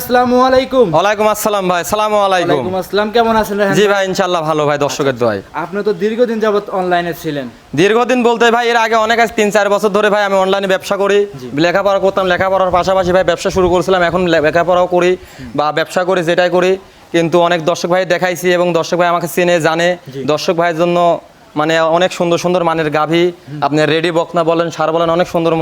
আসসালামু আলাইকুম। ওয়ালাইকুম আসসালাম ভাই সালাম আলাইকুম। ওয়ালাইকুম আসসালাম কেমন আছেন জি ভাই? ইনশাল্লাহ ভালো ভাই দর্শকের দোয়াই আপনি তো দীর্ঘদিন যাবত অনলাইনে ছিলেন। দীর্ঘদিন বলতে ভাই এর আগে অনেক আছে তিন চার বছর ধরে ভাই আমি অনলাইনে ব্যবসা করি। লেখাপড়া করতাম লেখাপড়ার পাশাপাশি ভাই ব্যবসা শুরু করেছিলাম এখন লেখাপড়াও করি বা ব্যবসা করি যেটাই করি। কিন্তু অনেক দর্শক ভাই দেখাইছি এবং দর্শক ভাই আমাকে চেনে জানে। দর্শক ভাইয়ের জন্য মানে অনেক সুন্দর সুন্দর মানের গাভী। আপনি রেডি বকনা বলেন সার বলেন অনেক সুন্দর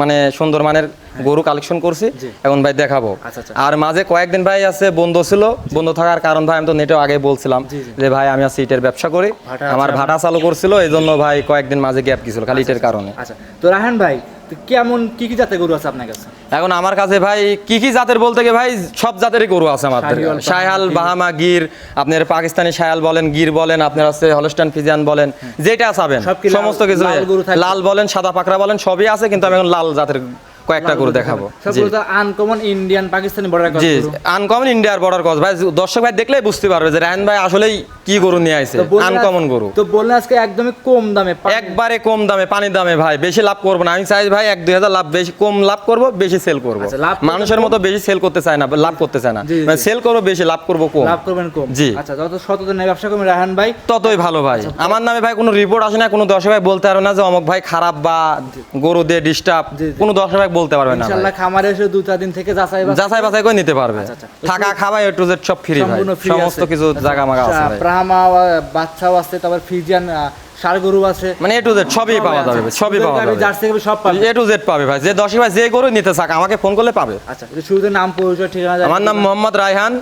মানে সুন্দর মানের গরু কালেকশন করছি। এখন ভাই দেখাবো। আচ্ছা, আচ্ছা। আর মাঝে কয়েকদিন ভাই আছে বন্ধ ছিল বন্ধ থাকার কারণ ভাই আমি তো নেটেও আগে বলছিলাম যে ভাই আমি আছি ইটের ব্যবসা করি। আমার ভাটা চালু করছিল এই জন্য ভাই কয়েকদিন মাঝে গ্যাপ গেছিল খালি ইটের কারণে। আচ্ছা। তো রাহান ভাই কেমন কি কি জাতের গরু আছে আপনার কাছে? এখন আমার কাছে ভাই কি কি জাতের বলতে গিয়ে ভাই সব জাতেরই গরু আছে আমাদের সায়াল বাহামা গির আপনার পাকিস্তানি শায়াল বলেন গির বলেন আপনার আছে হলস্টান ফিজিয়ান বলেন যেটা চাবেন সমস্ত কিছু লাল লাল বলেন সাদা পাকড়া বলেন সবই আছে কিন্তু আমি এখন লাল জাতের কয়েকটা গরু দেখাবো। আনকমন ইন্ডিয়ান পাকিস্তানি বর্ডার জি আনকমন ইন্ডিয়ার বর্ডার কস ভাই দর্শক ভাই দেখলেই বুঝতে পারবে যে রায়ন ভাই আসলেই কি গরু নিয়ে আইছে। আনকমন গরু। তো বললেন আজকে একদমই কম দামে একবারে কম দামে পানির দামে ভাই বেশি লাভ করব না। আমি চাই ভাই এক দুই হাজার লাভ বেশি কম লাভ করব বেশি সেল করব। আচ্ছা, মানুষের মতো বেশি সেল করতে চায় না লাভ করতে চায় না। জি। মানে সেল করব বেশি লাভ করব কম। লাভ করবেন কম। জি। আচ্ছা যত ব্যবসা করবেন রাহান ভাই। ততই ভালো ভাই। আচ্ছা, আমার নামে ভাই কোনো রিপোর্ট আসে না কোনো দর্শক ভাই বলতে পারবে না যে অমক ভাই খারাপ বা গরু দিয়ে ডিস্টার্ব। কোনো দর্শক ভাই বলতে পারবে না ইনশাআল্লাহ খামারে এসে দু চার দিন থেকে যাচাই যাচাই বাছাই করে নিতে পারবে। আচ্ছা, আচ্ছা। থাকা খাওয়া এ টু জেড সব ফ্রি ভাই। সমস্ত কিছু আচ্ছা, জায়গা মাগা আছে আচ্ছা, ব্রাহ্মা আহ, বাচ্চাও আছে তারপর ফিজিয়ান ষাড় গরু আছে। মানে এ টু জেড সবই পাওয়া যাবে সবই পাওয়া যাবে। জার্সি গাভী সব পাবে। এ টু জেড পাবে ভাই। যে দর্শক ভাই যে গরু নিতে চাক আমাকে ফোন করলে পাবে। আচ্ছা শুরুতে নাম পরিচয় ঠিকানা আমার নাম। মোহাম্মদ রায়হান।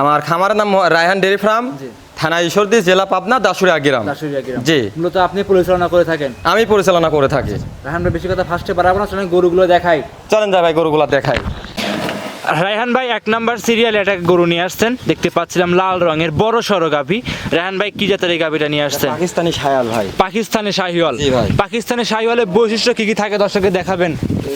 আমার খামারের নাম রায়হান ডেরি ফার্ম। জি। থানা ঈশ্বরদী জেলা পাবনা দাসুরিয়া গ্রাম। দাসুরিয়া গ্রাম। জি। মূলত আপনি পরিচালনা করে থাকেন? আমি পরিচালনা করে থাকি। রাহান ভাই বেশি কথা ফার্স্টে পারাবো না চলেন গরুগুলো দেখাই। চলেন যাই ভাই গরুগুলা দেখাই। রায়হান ভাই এক নাম্বার সিরিয়াল একটা গরু নিয়ে আসছেন। দেখতে পাচ্ছিলাম লাল রঙের বড় সড়ো গাভি। রায়হান ভাই কি জাতের এই গাভিটা নিয়ে আসছেন? পাকিস্তানি শায়াল ভাই। পাকিস্তানি শাহিওয়াল। জি ভাই। পাকিস্তানি শাহিওয়ালের বৈশিষ্ট্য কি কি থাকে দর্শককে দেখাবেন?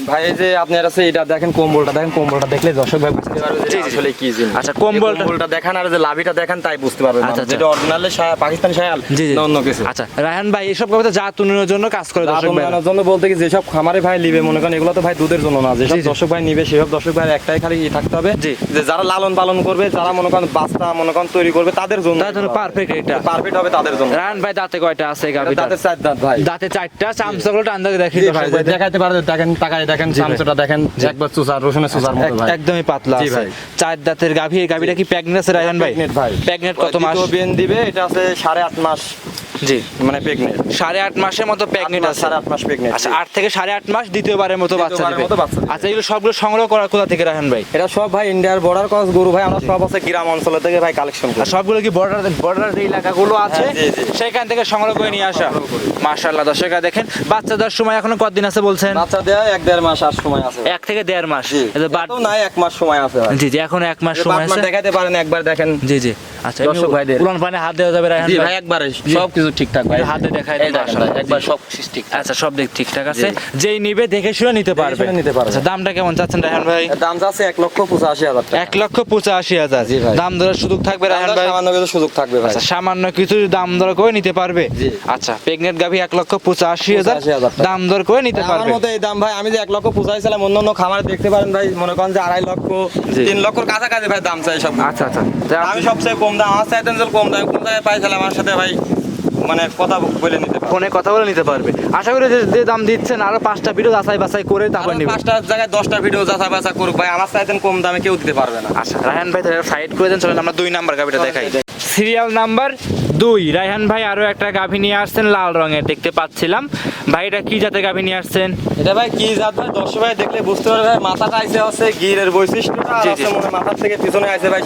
ভাই যে আপনার আছে এটা দেখেন কম্বলটা দেখেন কম্বলটা দেখলে দর্শক ভাই বুঝতে পারবে যে আসলে কি জিনিস। আচ্ছা, কম্বলটা- কম্বলটা দেখেন আর যে লাভিটা দেখেন তাই বুঝতে পারবে আচ্ছা, আচ্ছা। আচ্ছা। যেটা অরিজিনালি পাকিস্তানি শায়াল না অন্য কিছু? আচ্ছা রায়হান ভাই এসব জাত উন্নয়নের জন্য কাজ করে দর্শক ভাই উন্নয়নের জন্য বলতে কি যেসব খামারে ভাই নিবে মনে করেন এগুলো তো ভাই দুধের জন্য না। যেসব। দর্শক ভাই নিবে সেসব দর্শক ভাই একটাই খালি থাকতে হবে। যে যারা লালন পালন করবে যারা মনে করেন বাচ্চা মনে করেন তৈরি করবে তাদের জন্য। তার জন্য পারফেক্ট এটা। পারফেক্ট হবে তাদের জন্য। রায়হান ভাই দাঁতে কয়টা আছে গাভিটা? তাদের চার দাঁত ভাই। দাঁতে চারটা চামচাগুলো আন্দাজে দেখি জি ভাই দেখাইতে পারে তাকায় দেখেন চামচটা দেখেন একবার চুষার রসুনের চুষার মতো ভাই। একদমই পাতলা আছে। ভাই। চার দাঁতের গাভি এই গাভিটা কি প্রেগনেন্ট আছে রায়হান ভাই? প্রেগনেন্ট ভাই। প্রেগনেন্ট কত মাস? দিবে এটা আছে সাড়ে আট মাস। জি। মানে প্রেগনেন্ট। সাড়ে আট মাসের মতো প্রেগনেন্ট আছে। সাড়ে আট মাস প্রেগনেন্ট আচ্ছা আট থেকে সাড়ে আট মাস দ্বিতীয়বারের মতো বাচ্চা দিবে। আচ্ছা এগুলো সবগুলো সংগ্রহ করা কোথা থেকে রাখেন ভাই? এটা সব ভাই ইন্ডিয়ার বর্ডার ক্রস গরু ভাই আমরা সব আছে গ্রাম অঞ্চল থেকে ভাই কালেকশন করি। সবগুলো কি বর্ডার বর্ডার যে এলাকাগুলো আছে হ্যাঁ, জি। সেখান থেকে সংগ্রহ করে নিয়ে আসা। মাশাআল্লাহ দর্শকরা দেখেন বাচ্চা দেওয়ার সময় এখনও কতদিন আছে বলছেন? বাচ্চা দেয়া এক দেড় মাস আর সময় আছে। এক থেকে দেড় মাস। জি। এক মাস সময় আছে জি জি এখন এক মাস সময় আছে। দেখাতে পারেন একবার দেখেন। জি জি। আচ্ছা দর্শক ভাইদের। পুরান পানি হাত দেওয়া যাবে রায়হান ভাই ভাই একবারে সব কিছু ঠিকঠাক ভাই। হাতে দেখাই দেন, দেখেন মাশাআল্লাহ। ভাই, একবার সব কিছু আচ্ছা সব দিক ঠিকঠাক আছে। যেই নিবে দেখে শুনে নিতে পারবে। নিতে পারবে। আচ্ছা দামটা কেমন চাচ্ছেন রায়হান ভাই? দাম যাচ্ছে এক লক্ষ পঁচাশি হাজার এক লক্ষ পঁচাশি হাজার। দাম ধরার সুযোগ থাকবে রায়হান ভাই? সামান্য কিছু সুযোগ থাকবে ভাই। সামান্য কিছু দাম দর করে নিতে পারবে? আচ্ছা প্রেগনেন্ট গাভী এক লক্ষ পঁচাশি হাজার দাম দর করে নিতে আমার পারবে। মতো এই দাম ভাই আমি যে এক লক্ষ পঁচাইছিলাম অন্য অন্য খামারে দেখতে পারেন ভাই মনে করেন যে আড়াই লক্ষ তিন লক্ষর কাছাকাছি ভাই দাম চাই সব। আচ্ছা আচ্ছা। আমি সবচেয়ে কম দাম আমার চাইতেন যে কম দাম কোন জায়গায় তাহলে আমার সাথে ভাই মানে কথা বলে নিতে পারব। ফোনে কথা বলে নিতে পারবে। আশা করি যে যে দাম দিচ্ছেন আরও পাঁচটা ভিডিও যাচাই বাছাই করে তারপর আরও নিবে। পাঁচটা জায়গায় দশটা ভিডিও যাচাই বাচা করুক। ভাই আমার চাইতেন কম দামে কেউ দিতে পারবে না। আচ্ছা রায়হান ভাই তাহলে সাইড করে দেন চলেন আমরা দুই নাম্বার গাড়িটা দেখাই। দেখ। সিরিয়াল নাম্বার দুই রায়হান ভাই আরও একটা গাভী নিয়ে আসছেন লাল রঙের দেখতে পাচ্ছিলাম। ভাই এটা কি জাতের গাভি নিয়ে আসছেন? এটা ভাই কি জাত ভাই? দর্শক ভাই দেখলে বুঝতে পারবে ভাই মাথাটা আইসে হচ্ছে গিরের বৈশিষ্ট্যটা আর জি। মনে হয় মাথার থেকে পিছনে আইসে ভাই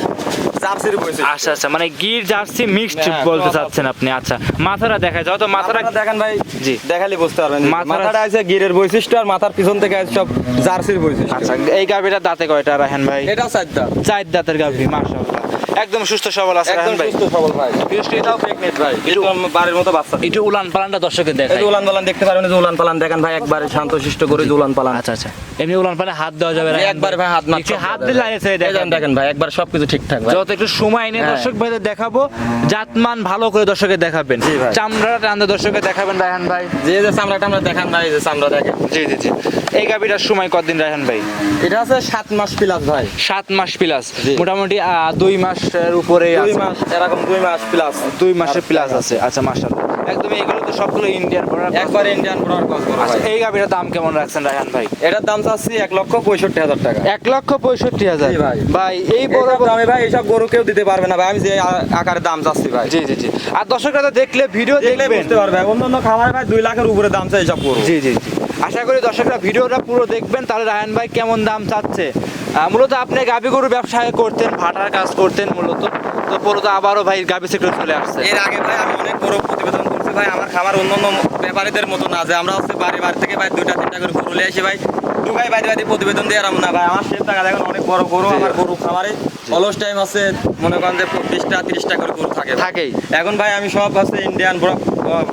জার্সির বৈশিষ্ট্য। আচ্ছা আচ্ছা মানে গির জার্সি মিক্সড হ্যাঁ, বলতে চাচ্ছেন আপনি। আচ্ছা মাথাটা দেখা যায় তো মাথাটা দেখেন ভাই জি। দেখালে বুঝতে পারবেন মাথাটা- আছে গিরের বৈশিষ্ট্য আর মাথার পিছন থেকে আছে সব জার্সির বৈশিষ্ট্য। আচ্ছা এই গাভিটার দাঁতে কয়টা রায়হান ভাই? এটাও চারটা চার দাঁতের গাভী মাশাআল্লাহ। একদম সুস্থ সবল আছে একদম সুস্থ সবল ভাই। এটাও প্রেগনেন্ট ভাই। একদম বাড়ির মতো বাচ্চা। একটু উলান পালানটা দর্শকের দেখাই। উলান পালান দেখতে এই যে উলান পালান দেখেন ভাই একবারে শান্তশিষ্ট করে যে উলান পালান। আচ্ছা আচ্ছা। এমনি উলান পালানে হাত দেওয়া যাবে রায়হান একবার ভাই। হাত মাত্র হাত দিলে আছে দেখেন। দেখেন ভাই একবার সবকিছু ঠিকঠাক ভাই। যত একটু সময় নিয়ে হ্যাঁ। দর্শক ভাইদের দেখাবো জাতমান ভালো করে দর্শকের দেখাবেন। চামড়াটা টান্দা দর্শকের দেখাবেন রায়হান ভাই। যে যে চামড়াটা আমরা দেখান ভাই যে চামড়া দেখেন। জি জি জি। এই গাভিটার সময় কতদিন রায়হান ভাই? এটা আছে সাত মাস প্লাস ভাই। সাত মাস প্লাস মোটামুটি আহ, দুই মাসের উপরে দুই মাস এরকম দুই মাস প্লাস দুই মাসের প্লাস আছে। আচ্ছা মাসাল একদম এগুলো তো সবগুলো ইন্ডিয়ান প্রোডাক্ট একবার ইন্ডিয়ান ব্রড কস করা আচ্ছা এই গাভিটার দাম কেমন রাখছেন রায়হান ভাই? এটার দাম চাচ্ছি এক লক্ষ পঁয়ষট্টি হাজার টাকা। এক লক্ষ পঁয়ষট্টি হাজার। ভাই। এই বড় দামে ভাই এইসব গরু কেউ দিতে পারবে না ভাই। আমি যে আকারে দাম চাচ্ছি ভাই। জি জি জি। আর দর্শকরা তো দেখলে ভিডিও দেখলে বুঝতে পারবে অন্য অন্য খামারে ভাই দুই লাখের উপরে দাম চাই এইসব গরু। জি জি জি। আশা করি দর্শকরা ভিডিওটা পুরো দেখবেন। তাহলে রায়হান ভাই কেমন দাম চাচ্ছে? মূলত আপনি গাবি গরু ব্যবসায় করতেন ভাটার কাজ করতেন মূলত। তো মূলত আবারও ভাই গাবি সেক্টর চলে আসছে। এর আগে ভাই আমি অনেক বড় প্রতিবেদন করছি ভাই আমার খামার অন্যান্য ব্যাপারীদের মতো না যে আমরা হচ্ছে বাড়ি বাড়ি থেকে ভাই দুইটা তিনটা করে গরু আসি ভাই। দুগাই বাইরে বাইরে প্রতিবেদন দিয়ে আরাম না ভাই আমার শেষ টাকা দেখেন অনেক বড় গরু আমার গরু খামারে অলস টাইম আছে মনে করেন যে বিশটা তিরিশটা করে গরু থাকে। থাকেই। এখন ভাই আমি সব আছে ইন্ডিয়ান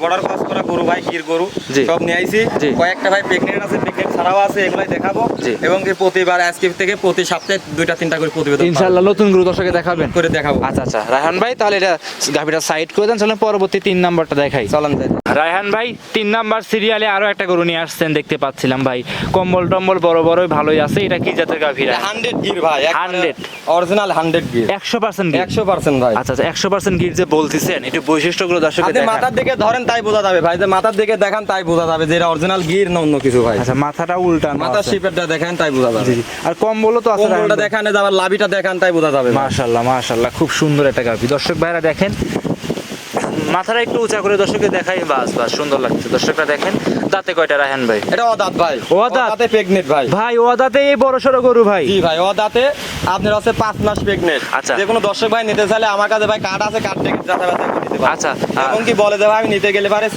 বর্ডার ক্রস করা গরু ভাই গির গরু। সব নিয়ে আইছি। কয়েকটা ভাই প্রেগনেন্ট আছে প্রেগনেন্ট ছাড়াও আছে এগুলাই দেখাবো। এবং কি প্রতিবার আজকে থেকে প্রতি সপ্তাহে দুইটা তিনটা করে প্রতিবেদন ইনশাআল্লাহ ইনশাল্লাহ নতুন গুরু দর্শকে দেখাবেন। করে দেখাবো। আচ্ছা আচ্ছা। রায়হান ভাই তাহলে এটা গাভিটা সাইড করে দেন চলেন পরবর্তী তিন নাম্বারটা দেখাই। চলেন রায়হান ভাই তিন নাম্বার সিরিয়ালে আরও একটা গরু নিয়ে আসছেন দেখতে পাচ্ছিলাম ভাই। কম্বল টম্বল বড় বড়ই ভালোই আছে এটা কি জাতের গাভি হান্ড্রেড গির ভাই 100 অরিজিনাল হান্ড্রেড গির। একশো পার্সেন্ট একশো পার্সেন্ট ভাই। আচ্ছা আচ্ছা একশো পার্সেন্ট গির যে বলতেছেন একটু বৈশিষ্ট্যগুলো দর্শকে আপনি দেখান। মাথার দিকে ধরেন তাই বোঝা যাবে ভাই। যে মাথার দিকে দেখান তাই বোঝা যাবে যে এটা অরিজিনাল গির না অন্য কিছু ভাই। আচ্ছা মাথাটা উল্টা মাথার শিপেরটা দেখেন তাই বোঝা যাবে। আর কম্বলও তো আছে কোমরটা দেখান আবার লাভিটা দেখান তাই বোঝা যাবে ভাই। মাশাল্লাহ মাশাল্লাহ খুব সুন্দর একটা গাভি। দর্শক ভাইরা দেখেন মাথাটা একটু উঁচা করে দর্শককে দেখাই বাস বাস সুন্দর লাগছে। দর্শকরা দেখেন দাঁতে কয়টা রাহেন ভাই? এটা অদাত ভাই। অদাঁত? অদাতে প্রেগনেন্ট ভাই। ভাই ও দাঁতে এই বড় সড়ো গরু ভাই? জি ভাই অদাতে আপনার আছে পাঁচ মাস প্রেগনেন্ট আচ্ছা। যে কোনো দর্শক ভাই নিতে চাইলে আমার কাছে ভাই কার্ড আছে কার্ড থেকে যাচাই বাছাই করে আচ্ছা, এবং কি বলে ভাই আমি নিতে গেলে পারে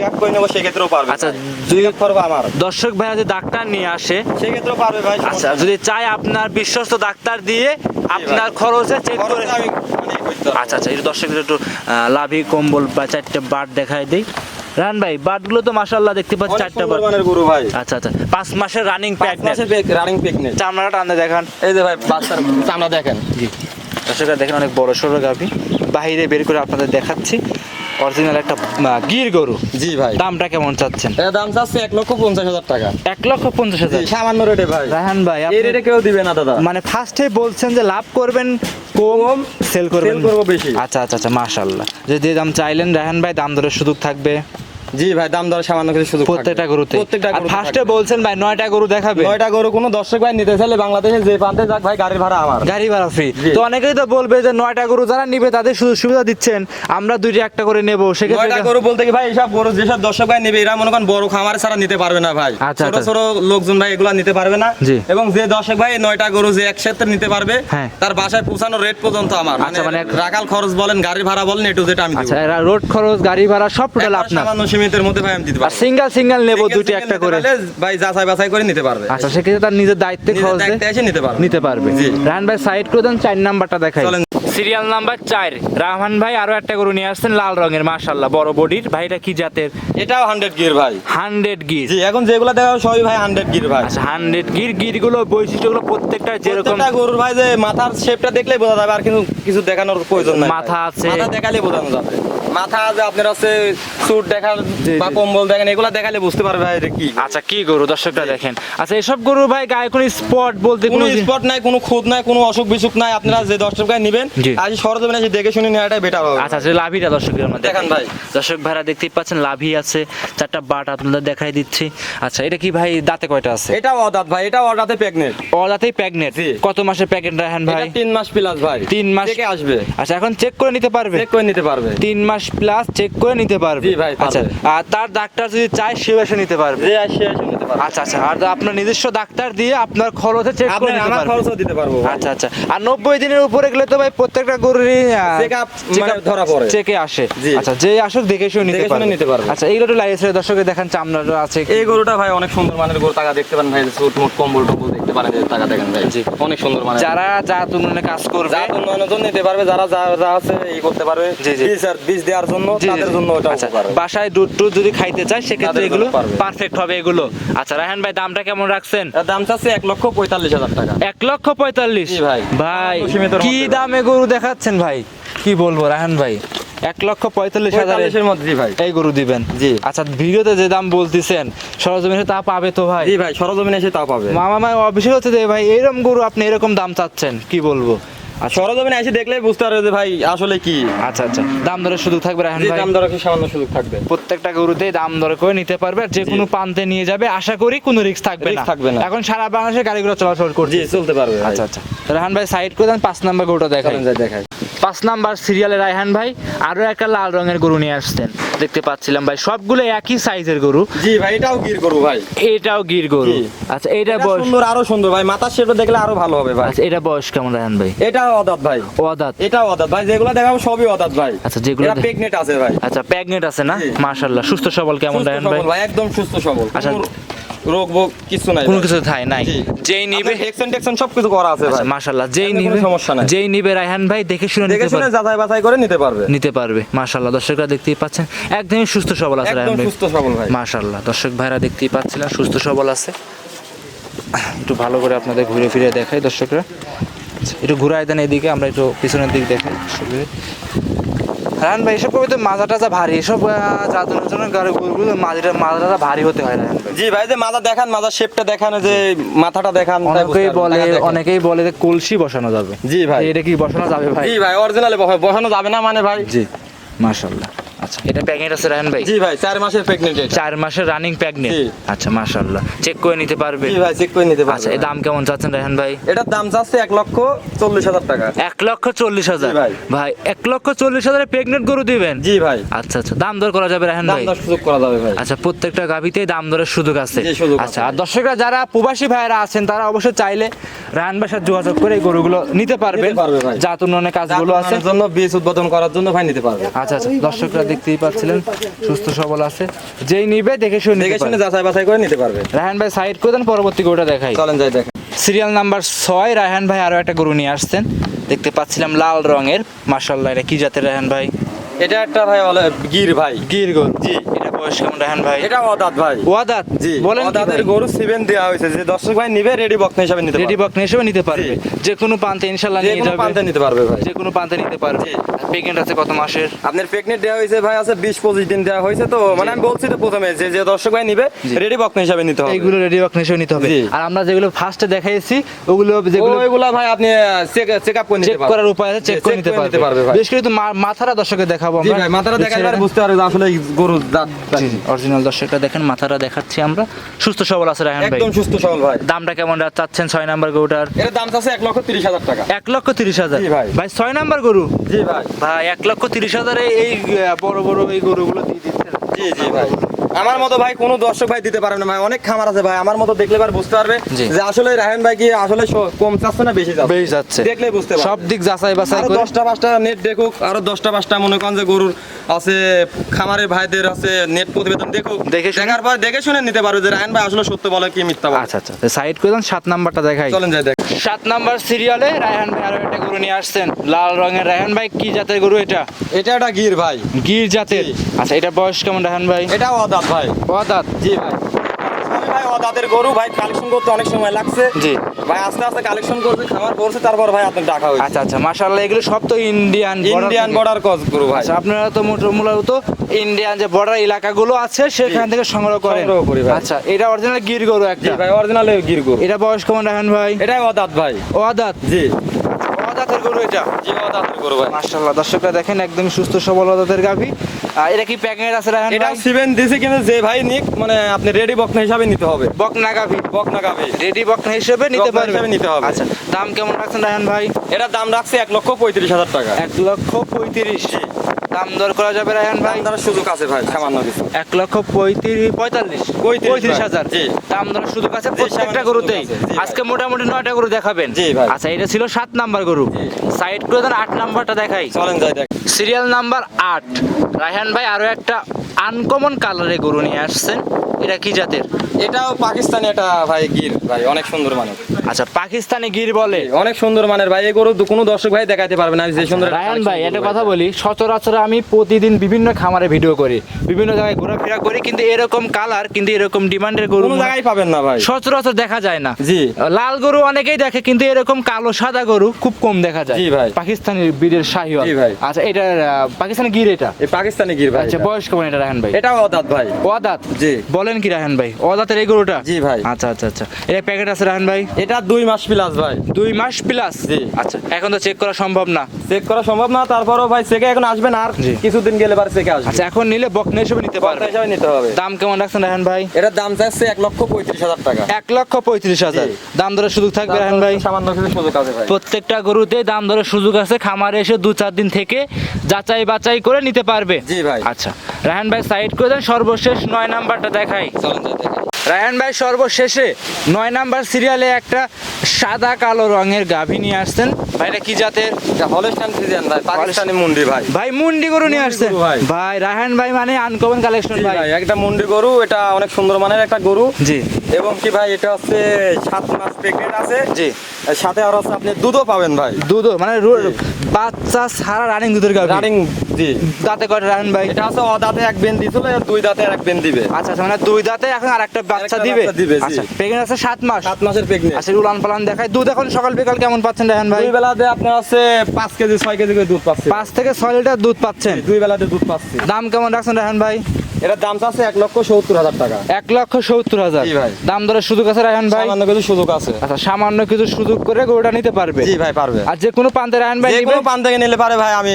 চেক করে নেব সেক্ষেত্রেও পারবে আচ্ছা, দুই করব আমার। দর্শক ভাইরা যে ডাক্তার নিয়ে আসে সেক্ষেত্রেও পারবে ভাই আচ্ছা যদি চাই আপনার বিশ্বস্ত ডাক্তার দিয়ে আপনার খরচে চেক করে। আচ্ছা আচ্ছা এই দর্শকদের একটু লাভি কম্বল বা চারটে বাট দেখাই দিই। রান ভাই বাটগুলো তো মাশাল্লাহ দেখতে পাচ্ছি চারটা বাট। মানের গরু ভাই। আচ্ছা আচ্ছা পাঁচ মাসের রানিং মাসের রানিং প্রেগনেন্ট চামড়াটা টান্দা দেখান। এই যে ভাই বাচ্চার চামড়া দেখেন। জি। দর্শকরা দেখেন অনেক বড় সড়ো গাভি। বাইরে বের করে আপনাদের দেখাচ্ছি। অরিজিনাল একটা গির গরু। জি ভাই। দামটা কেমন চাচ্ছেন? এটা দাম চাচ্ছে এক লক্ষ পঞ্চাশ হাজার টাকা। এক লক্ষ পঞ্চাশ হাজার। সামান্য রেটে ভাই। রাহান ভাই এই রেটে কেউ দিবে না দাদা। মানে ফার্স্টে বলছেন যে লাভ করবেন কম সেল করবেন। সেল করব বেশি। আচ্ছা আচ্ছা আচ্ছা মাশাল্লাহ যদি দাম চাইলেন রাহান ভাই দাম দরের সুযোগ থাকবে। জি ভাই দাম দর সামান্য কিছু সুযোগ প্রত্যেকটা গরুতে প্রত্যেকটা গরুতে ফার্স্টে বলছেন ভাই নয়টা গরু দেখাবে। নয়টা গরু কোনো দর্শক ভাই নিতে চাইলে বাংলাদেশে যে প্রান্তে যাক ভাই গাড়ির ভাড়া আমার। গাড়ি ভাড়া ফ্রি তো অনেকেই তো বলবে যে নয়টা গরু যারা নিবে তাদের সুযোগ সুবিধা দিচ্ছেন আমরা দুইটা একটা করে নেব। নয়টা গরু বলতে কি ভাই এইসব গরু যেসব দর্শক ভাই নেবে এরা মনে করেন বড় খামার ছাড়া নিতে পারবে না ভাই। আচ্ছা, ছোট আচ্ছা। ছোট লোকজন ভাই এগুলা নিতে পারবে না। এবং যে দর্শক ভাই নয়টা গরু যে একসাথে নিতে পারবে হ্যাঁ। তার বাসায় পৌঁছানো রেট পর্যন্ত আমার। আচ্ছা, মানে মানে- রাখাল খরচ বলেন গাড়ির ভাড়া বলেন এটু যেটা আমি আচ্ছা রোড খরচ গাড়ি ভাড়া সব টোটাল আপনার। সীমিতের মধ্যে ভাই আমি দিতে পারব সিঙ্গেল সিঙ্গেল নেব দুটো একটা করে। ভাই যাচাই বাছাই করে নিতে পারবে। আচ্ছা সেক্ষেত্রে তার নিজের দায়িত্বে খরচ নিতে পারবে। নিতে পারবে। রান ভাই সাইড করে দেন চার নাম্বারটা দেখাই। সিরিয়াল নাম্বার চার। রাহমান ভাই আরও একটা গরু নিয়ে আসছেন লাল রঙের মাশাল্লাহ বড় বডির। ভাইটা কি জাতের? এটাও হান্ড্রেড গির ভাই। হান্ড্রেড গির জি এখন যেগুলো দেখা সবই ভাই হান্ড্রেড গির ভাই। আচ্ছা হান্ড্রেড গির গিরগুলো বৈশিষ্ট্যগুলো প্রত্যেকটা যেরকম গরুর ভাই যে মাথার শেপটা দেখলে বোঝা যাবে আর কিন্তু কিছু দেখানোর প্রয়োজন নাই মাথা আছে। মাথা দেখালে বোঝানো যাবে। মাথা যে আপনার আছে স্যুট দেখার বা কম্বল দেখেন এগুলো দেখালে বুঝতে পারবে ভাই কি আচ্ছা কি গরু? দর্শকরা দেখেন। আচ্ছা এসব গরু ভাই গায়ে কোনো স্পট বলতে কোনো স্পট নাই কোনো খুদ নাই কোনো অসুখ বিসুখ নাই। আপনারা যে দর্শক ভাই নেবেন। আজ সরজমিনে এসে দেখে শুনে নেওয়াটাই বেটার হবে। আচ্ছা আচ্ছা লাভিটা দর্শকের মধ্যে। দেখান ভাই। দর্শক ভাইরা দেখতেই পাচ্ছেন লাভি আছে। চারটা বাট আপনাদের দেখাই দিচ্ছি। আচ্ছা এটা কি ভাই দাঁতে কয়টা আছে? এটা অদাত ভাই এটা অদাতে প্রেগনেন্ট ও দাঁতেই প্রেগনেন্ট কত মাসের প্যাকেট রাখেন ভাই? তিন মাস প্লাস ভাই। তিন মাস থেকে আসবে। আচ্ছা এখন চেক করে নিতে পারবে? চেক করে নিতে পারবে। তিন মাস প্লাস চেক করে নিতে পারবে? জি ভাই, আচ্ছা আর তার ডাক্তার যদি চায় সেও এসে নিতে পারবে। আসে এসে নিতে পারবে। আচ্ছা আচ্ছা আর আপনার নিজস্ব ডাক্তার দিয়ে আপনার খরচে চেক করে নিতে আমার পারবে। খরচও দিতে পারব আচ্ছা আচ্ছা আর নব্বই দিনের উপরে গেলে তো ভাই প্রত্যেকটা গরুরই মানে ধরা পড়ে। চেকে আসে। আচ্ছা যে আসুক দেখে শুনে নিতে পারবে। নিতে পারবে। আচ্ছা এইগুলো একটু লাইসে দর্শকের দেখেন চামড়াটা আছে এই গরুটা ভাই অনেক সুন্দর মানের গরু টাকা দেখতে পারেন ভাই সুট মুট কম্বল টম্বল দেখতে পারেন টাকা দেখেন ভাই। জি। অনেক সুন্দর মানের। যারা যা তুলনায় কাজ করবে। যা উন্নয়নের জন্য নিতে পারবে যারা যা যা আছে এই করতে পারবে। জি, জি। বীজ আর বীজ দেওয়ার জন্য তাদের জন্য ওটা আচ্ছা, বাসায় দুধ টুধ যদি খাইতে চায় সেক্ষেত্রে এগুলো পারফেক্ট হবে এগুলো। আচ্ছা রায়হান ভাই দামটা কেমন রাখছেন? দাম চাচ্ছে এক লক্ষ পঁয়তাল্লিশ হাজার টাকা। এক লক্ষ পঁয়তাল্লিশ। ভাই। ভাই কি। দামে গরু দেখাচ্ছেন ভাই। কি বলব রাহান ভাই? এক লক্ষ পঁয়তাল্লিশ হাজার পঁয়তাল্লিশের মধ্যে ভাই। এই গরু দিবেন? জি। আচ্ছা ভিডিওতে যে দাম বলতেছেন সরজমিনে তা পাবে তো ভাই? জি ভাই সরজমিনে এসে তা পাবে। মামা মায় অভিষেক হচ্ছে যে ভাই এরকম গরু আপনি এরকম দাম চাচ্ছেন কি বলব? আর সরজমিনে এসে দেখলে বুঝতে পারবে যে ভাই আসলে কি। আচ্ছা আচ্ছা। দাম দরের সুযোগ থাকবে রায়হান ভাই? দাম দর কি সামান্য সুযোগ থাকবে। প্রত্যেকটা গরুতেই দাম দর করে নিতে পারবে আর যে কোনো প্রান্তে নিয়ে যাবে আশা করি কোনো রিস্ক থাকবে না। থাকবে না। এখন সারা বাংলাদেশে গাড়িগুলো চলাচল করছে। চলতে পারবে আচ্ছা আচ্ছা। রায়হান ভাই সাইড করে দেন পাঁচ নাম্বার গরুটা যাই দেখাই। পাঁচ নাম্বার সিরিয়ালে রায়হান ভাই আরও একটা লাল রঙের গরু নিয়ে আসতেন দেখতে পাচ্ছিলাম ভাই সবগুলো একই সাইজের গরু। জি ভাই এটাও গির গরু ভাই। এটাও গির গরু। আচ্ছা এটা এটা বয়স সুন্দর আরও সুন্দর ভাই মাথার শেপটা দেখলে আরও ভালো হবে ভাই। আচ্ছা এটা বয়স কেমন রায়হান ভাই? এটা অদাত ভাই। ওয়াদাত এটাও অদাত ভাই যেগুলো দেখাবো সবই অদাত ভাই। আচ্ছা, যেগুলো এটা প্রেগনেন্ট আছে ভাই। আচ্ছা প্যাগনেট আছে না। মাশাআল্লাহ। সুস্থ সবল কেমন রায়হান ভাই? ভাই একদম সুস্থ সবল। আচ্ছা। রোগ বোগ কিছু নাই কোনো কিছু থাই নাই। যেই নিবে ভ্যাকসিন ট্যাকসিন সবকিছু করা আছে আচ্ছা ভাই মাশাআল্লাহ যেই নিবে সমস্যা নাই। যেই নিবে রায়হান ভাই দেখে শুনে দেখে শুনে পারবে। যাচাই বাছাই করে নিতে পারবে। নিতে পারবে মাশাআল্লাহ দর্শকরা দেখতেই পাচ্ছেন। একদমই সুস্থ সবল আছে রায়হান ভাই। সুস্থ সবল ভাই। মাশাআল্লাহ দর্শক ভাইরা দেখতেই পাচ্ছিলেন সুস্থ সবল আছে। একটু ভালো করে আপনাদের ঘুরে ফিরে দেখাই দর্শকরা। আচ্ছা, একটু ঘুরাই দেন এদিকে আমরা একটু পিছনের দিক দেখাই। রায়হান ভাই এসব করবে তো মাজা টাজা ভারী। এসব জাতনের জন্য গাড়ি গরুগুলো মাঝাটা মাজাটা ভারী হতে হয় রায়ন ভাই। জি ভাই যে মাজা দেখান মাজা শেপটা দেখান যে মাথাটা দেখান অনেকেই বলে অনেকেই বলে যে কলসি বসানো যাবে। জি ভাই। এটা কি বসানো যাবে ভাই? জি ভাই অরিজিনালে বসানো যাবে না মানে ভাই? জি মাশাআল্লাহ। আচ্ছা এটা প্যাকেট আছে রায়হান ভাই? জি ভাই মাসের প্রেগনেন্ট এটা। মাসের রানিং প্যাগনেট জি। আচ্ছা মাশাআল্লাহ। চেক করে নিতে পারবে? জি ভাই চেক করে নিতে আচ্ছা পারবে এই দাম কেমন চাচ্ছেন রায়হান ভাই? এটার দাম চাচ্ছে লক্ষ চল্লিশ হাজার টাকা। লক্ষ চল্লিশ হাজার? ভাই। লক্ষ চল্লিশ হাজারে প্রেগনেন্ট গরু দিবেন? জি ভাই। আচ্ছা আচ্ছা দাম দর করা যাবে রায়হান দাম ভাই দর সুযোগ করা যাবে ভাই। আচ্ছা প্রত্যেকটা গাভিতেই দাম দরের সুযোগ আছে। আচ্ছা আর দর্শকরা যারা প্রবাসী ভাইয়েরা আছেন তারা অবশ্যই চাইলে রায়হান ভাই সাথে যোগাযোগ করে এই গরুগুলো নিতে পারবেন। জাত উন্নয়নের কাজগুলো আছে। জন্য বীজ উৎপাদন করার জন্য ভাই নিতে পারবে। আচ্ছা আচ্ছা দর্শকরা দেখতেই পাচ্ছিলেন সুস্থ সবল আছে। যেই নিবে দেখে শুনে দেখে শুনে যাচাই বাছাই করে নিতে পারবে। রায়হান ভাই সাইড করে দেন পরবর্তী গরুটা দেখাই। চলেন যাই দেখেন। সিরিয়াল নাম্বার ছয় রায়হান ভাই আরও একটা গরু নিয়ে আসছেন। দেখতে পাচ্ছিলাম লাল রঙের। মার্শাল্লাহ এটা কি জাতের রায়হান ভাই? এটা একটা ভাই গির ভাই। গির গরু জি। বয়স কেমন রায়হান ভাই। এটা অদাত ভাই। ওয়াদাত জি। বলেন অদাতের গরু সিভেন দেওয়া হয়েছে যে দর্শক ভাই নিবে রেডি বক্স হিসাবে নিতে রেডি পারবে। বক নিতে পারবে। যে কোনো প্রান্তে ইনশাল্লাহ যে কোনো পান্তে নিতে পারবে ভাই। যে কোনো প্রান্তে নিতে পারবে। জি। আছে কত মাসের? আপনার প্রেগনেন্ট দেওয়া হয়েছে ভাই আছে বিশ পঁচিশ দিন দেওয়া হয়েছে তো। মানে আমি বলছি তো প্রথমে যে যে দর্শক ভাই নিবে রেডি বক্স হিসাবে নিতে হবে। এইগুলো রেডি বক হিসেবে নিতে হবে। আর আমরা যেগুলো ফার্স্টে দেখাইছি ওগুলো যেগুলো ভাই আপনি চেক চেক আপ করে নিতে চেক করার উপায় আছে চেক করে নিতে পারবে। পারবে বেশ করে তো মা- মাথাটা দর্শকে দেখাবো জি আমরা। ছেলেটা- বুঝতে পারবে আসলে গরুর দাঁত অরিজিনাল দর্শকরা দেখেন মাথাটা দেখাচ্ছি আমরা। সুস্থ সবল আছে রায়হান ভাই। একদম সুস্থ সবল ভাই। দামটা কেমন চাচ্ছেন ছয় নাম্বার গরুটার? এর দাম চাচ্ছে এক লক্ষ তিরিশ হাজার টাকা। এক লক্ষ তিরিশ হাজার। জি ভাই। ভাই ছয় নাম্বার গরু? জি ভাই। ভাই এক লক্ষ তিরিশ হাজারে এই বড় বড় এই গরুগুলো দিয়ে দিচ্ছেন। জি জি ভাই। আমার মতো ভাই কোনো দর্শক ভাই দিতে পারবে না ভাই। অনেক খামার আছে ভাই আমার মতো দেখলে এবার বুঝতে পারবে যে আসলে রায়হান ভাই কি আসলে কম চাচ্ছে না বেশি চাচ্ছে? বেশ যাচ্ছে দেখলে বুঝতে পারবে। সব দিক যাচাই বাছাই করে। দশটা পাঁচটা নেট দেখুক আরও দশটা পাঁচটা মনে করেন যে গরুর আছে খামারের ভাইদের আছে নেট প্রতিবেদন দেখুক। দেখে দেখার পর দেখে শুনে নিতে পারবে যে রায়হান ভাই আসলে সত্য বলে কি মিথ্যা বলে। আচ্ছা আচ্ছা। সাইড করে দেন সাত নাম্বারটা দেখাই। চলেন যাই দেখ। সাত নাম্বার সিরিয়ালে রায়হান ভাই আরও একটা গরু নিয়ে আসছেন। লাল রঙের। রায়হান ভাই কি জাতের গরু এটা? এটা একটা গির ভাই। গির জাতের। আচ্ছা এটা বয়স কেমন রায়হান ভাই? এটা অদাত ভাই? ওয়াদাত। জি ভাই। ভাই অদাতের গরু ভাই কালেকশন করতে অনেক সময় লাগছে। জি। ভাই আস্তে আস্তে কালেকশন করছে খামার করছে তারপর ভাই আপনার ডাকা হয়েছে। আচ্ছা আচ্ছা মাশাআল্লাহ এগুলো সব তো ইন্ডিয়ান ইন্ডিয়ান বর্ডার কস গরু ভাই। আচ্ছা আপনারা তো মূলত ইন্ডিয়ান যে বর্ডার এলাকাগুলো আছে সেখান থেকে সংগ্রহ করেন। সংগ্রহ করি ভাই। আচ্ছা এটা অরিজিনাল গির গরু একটা। ভাই অরিজিনাল গির গরু। এটা বয়স কেমন রাখেন ভাই? এটাই অদাত ভাই। ওয়াদাত? জি। ওয়াদাতের গরু এটা জি দাঁতের গরু ভাই। মাশাআল্লাহ দর্শকরা দেখেন একদম সুস্থ সবল দাঁতের গাভী। এটা কি প্যাকেট আছে রাখেন এটা ভাই? সিভেন দিছে কিন্তু যে ভাই নিক মানে আপনি রেডি বকনা হিসাবে নিতে হবে। বকনা গাভী। বকনা গাবে রেডি বকনা হিসেবে নিতে পারবে নিতে হবে। আচ্ছা দাম কেমন রাখছেন রায়হান ভাই? এটার দাম রাখছে এক লক্ষ পঁয়ত্রিশ হাজার টাকা। এক লক্ষ পঁয়ত্রিশ। দাম দর করা যাবে রায়হান ভাই? তার সুযোগ আছে ভাই সামান্য কিছু। এক লক্ষ পঁয়ত্রিশ পঁয়তাল্লিশ। পঁয়ত্রিশ হাজার। দাম দর সুযোগ আছে প্রত্যেকটা গরুতেই। আজকে মোটামুটি নয়টা গরু দেখাবেন। আচ্ছা এটা ছিল সাত নাম্বার গরু। সাইড করে দেন আট নাম্বারটা দেখাই। চলেন যাই দেখ। সিরিয়াল নাম্বার আট। রায়হান ভাই আরও একটা আনকমন কালারের গরু নিয়ে আসছেন। এটা কি জাতের? এটাও পাকিস্তানি এটা ভাই গির ভাই অনেক সুন্দর মানের। আচ্ছা পাকিস্তানি গির বলে? অনেক সুন্দর মানের ভাই এই গরু কোনো দর্শক ভাই দেখাতে পারবে না যে সুন্দর রায়হান ভাই একটা কথা বলি সচরাচর আমি প্রতিদিন বিভিন্ন খামারে ভিডিও করি বিভিন্ন জায়গায় ঘোরাফেরা করি কিন্তু এরকম কালার কিন্তু এরকম ডিমান্ডের গরু কোনো জায়গায় পাবেন না ভাই। সচরাচর দেখা যায় না। জি। লাল গরু অনেকেই দেখে কিন্তু এরকম কালো সাদা গরু খুব কম দেখা যায়। জি ভাই। পাকিস্তানি বীরের শাহিওয়াল জি ভাই। আচ্ছা এটা পাকিস্তানি গির এটা? এই পাকিস্তানি গির ভাই আচ্ছা। বয়স কেমন এটা রায়হান ভাই? এটাও অদাত ভাই। অদাত? জি। বলেন কি রায়হান ভাই? অদাতের এই গরুটা? জি ভাই। আচ্ছা আচ্ছা আচ্ছা। এটা প্যাকেট আছে রায়হান ভাই? এটা দুই মাস প্লাস ভাই। দুই মাস প্লাস জি। আচ্ছা এখন তো চেক করা সম্ভব না। চেক করা সম্ভব না তারপরও ভাই চেকে এখন আসবেন আর কিছুদিন গেলে বার চেকে আসবে আচ্ছা এখন নিলে বকনা হিসেবে নিতে পারবে। হিসাবে নিতে হবে। দাম কেমন রাখছেন রায়হান ভাই? এটার দাম চাচ্ছে এক লক্ষ পঁয়ত্রিশ হাজার টাকা। এক লক্ষ পঁয়ত্রিশ হাজার। দাম দরের সুযোগ থাকবে রায়হান ভাই? সামান্য কিছু সুযোগ আছে ভাই। প্রত্যেকটা গরুতে দাম দরের সুযোগ আছে খামারে এসে দু চার দিন থেকে যাচাই বাছাই করে নিতে পারবে। জি ভাই। আচ্ছা রায়হান ভাই সাইড করে দেন সর্বশেষ নয় নাম্বারটা দেখাই চলেন। রায়হান ভাই সর্বশেষে নয় নাম্বার সিরিয়ালে একটা সাদা কালো রঙের গাভী নিয়ে আসছেন। ভাইটা কি জাতের? এটা হলস্টাইন ফ্রিজিয়ান ভাই পাকিস্তানি মুন্ডি ভাই। ভাই মুন্ডি গরু নিয়ে আসছেন ভাই। ভাই রায়হান ভাই মানে আনকমন কালেকশন ভাই। ভাই একটা মুন্ডি গরু এটা অনেক সুন্দর মানের একটা গরু। জি। এবং কি ভাই এটা হচ্ছে সাত মাস প্রেগনেন্ট আছে। জি। সাথে আর হচ্ছে আপনি দুধও পাবেন ভাই। দুধ মানে বাচ্চা সারা রানিং দুধের গাভী। রানিং জি। দাঁতে কয়টা রাখেন ভাই। এটা হচ্ছে অদাতে এক বেন দিছিল দুই দাঁতে এক বেন দিবে। আচ্ছা আচ্ছা মানে দুই দাঁতে এখন আর একটা বাচ্চা দিবে। আচ্ছা প্রেগনেন্ট আছে সাত মাস। সাত মাসের প্রেগনেন্ট আচ্ছা উলান পালান দেখায় দুধ এখন সকাল বিকাল কেমন পাচ্ছেন রায়হান ভাই? দুই বেলাতে আপনার হচ্ছে পাঁচ কেজি ছয় কেজি করে দুধ পাচ্ছে। পাঁচ থেকে ছয় লিটার দুধ পাচ্ছেন। দুই বেলাতে দুধ পাচ্ছে। দাম কেমন রাখছেন রাহেন ভাই? এটার দাম চাচ্ছে এক লক্ষ সত্তর হাজার টাকা। এক লক্ষ সত্তর হাজার। ভাই। দাম দরের সুযোগ আছে রায়হান ভাই? সামান্য কিছু সুযোগ আছে। আচ্ছা সামান্য কিছু সুযোগ করে গরুটা নিতে পারবে? জি ভাই পারবে। আর যে কোনো প্রান্তে রায়হান ভাই যে কোনো পান থেকে নিলে পারে ভাই আমি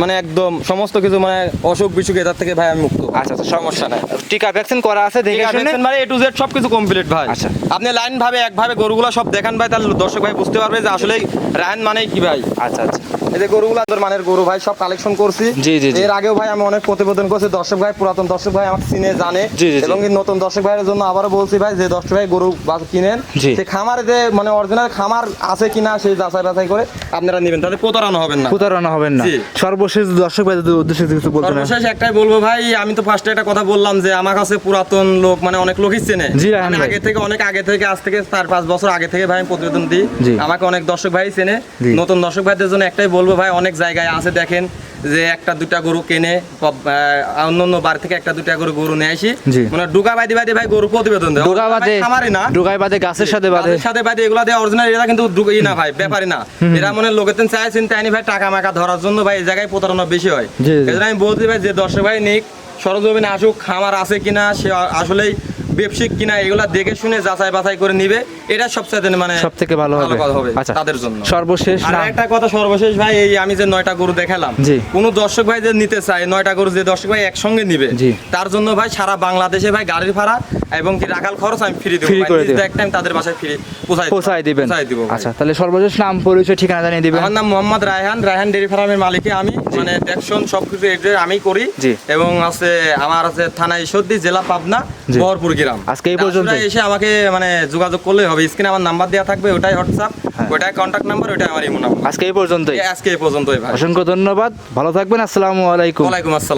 মানে একদম সমস্ত কিছু মানে অসুখ বিসুখ এটার থেকে ভাই আমি মুক্ত। আচ্ছা আচ্ছা সমস্যা নাই। টিকা ভ্যাকসিন করা আছে দেখে শুনে? মানে এ টু জেড সবকিছু কমপ্লিট ভাই। আচ্ছা। আপনি লাইন ভাবে একভাবে গরুগুলো সব দেখান ভাই তাহলে দর্শক ভাই বুঝতে পারবে যে আসলে রায়ন মানে কি ভাই। আচ্ছা আচ্ছা। এই যে গরুগুলো তোর মানের গরু ভাই সব কালেকশন করছি। জি, জি, জি। এর আগেও ভাই আমি অনেক প্রতিবেদন করছি দর্শক ভাই পুরাতন দর্শক ভাই আমাকে চিনে জানে। জি, জি, জি। এবং নতুন দর্শক ভাইয়ের জন্য আবারও বলছি ভাই যে দর্শক ভাই গরু কিনেন সে খামারে যে মানে অরিজিনাল খামার আছে কিনা সেই যাচাই বাছাই করে আপনারা নেবেন। তাহলে প্রতারণা হবেন না। প্রতারণা হবেন না। সর্বশেষ দর্শক ভাই উদ্দেশ্যে কিছু বলতে সর্বশেষ একটাই বলব ভাই আমি তো ফার্স্টে একটা কথা বললাম যে আমার কাছে পুরাতন লোক মানে অনেক লোকই চেনে। আমি ভাই। আগে থেকে অনেক আগে থেকে আজ থেকে চার পাঁচ বছর আগে থেকে ভাই আমি প্রতিবেদন দিই। আমাকে অনেক দর্শক ভাই চেনে। নতুন দর্শক ভাইদের জন্য একটাই বলব ভাই অনেক জায়গায় আছে দেখেন যে একটা দুটা গরু কেনে অন্য অন্য বার থেকে একটা দুটা গরু গরু নিয়ে আসি। মানে ডুকা বাদি বাদি ভাই গরু প্রতিবেদন দেয়। বাদে না। বাদে গাছের সাথে বাদে সাথে ভাই এগুলা দিয়ে অরিজিনাল এরা কিন্তু না ভাই ব্যাপারই না। এরা মনে আইনি ভাই টাকা মাকা ধরার জন্য ভাই এই জায়গায় প্রতারণা বেশি হয়। এজন্য আমি বলতে ভাই যে দর্শক ভাই নিক সরজমিনে আসুক খামার আছে কিনা সে আসলেই ব্যবসায়িক কিনা এগুলা দেখে শুনে যাচাই বাছাই করে নিবে এটা সবচেয়ে মানে সব থেকে ভালো হবে। আচ্ছা তাদের জন্য। সর্বশেষ আর একটা কথা সর্বশেষ ভাই এই আমি যে নয়টা গরু দেখালাম কোন দর্শক ভাই যে নিতে চায় নয়টা গরু যে দর্শক ভাই একসঙ্গে নিবে তার জন্য ভাই সারা বাংলাদেশে ভাই গাড়ির ভাড়া এবং কি রাখাল খরচ আমি ফ্রি দেবো ভাই। করে নিজ এক টাইম তাদের বাসায় ফ্রি পৌঁছাই পৌঁছায় দিবেন। দিব। আচ্ছা তাহলে সর্বশেষ নাম পরিচয় ঠিকানা জানিয়ে দিবেন। আমার নাম মোহাম্মদ রায়হান। রায়হান ডেরি ফার্মের মালিকে আমি। মানে দেখশন সবকিছু আমি করি। এবং আছে আমার আছে থানা ঈশ্বরদী জেলা পাবনা। বহরপুর গ্রাম আজকে এই পর্যন্ত এসে আমাকে মানে যোগাযোগ করলে হবে। স্ক্রিনে আমার নাম্বার দেওয়া থাকবে ওটাই হোয়াটসঅ্যাপ হ্যাঁ। ওটাই কন্ট্যাক্ট নাম্বার ওটাই আমার ইমো নাম্বার আজকে এই পর্যন্তই। আজকে এই পর্যন্তই ভাই। অসংখ্য ধন্যবাদ। ভালো থাকবেন। আসসালামু আলাইকুম। ওয়ালাইকুম আসসালাম।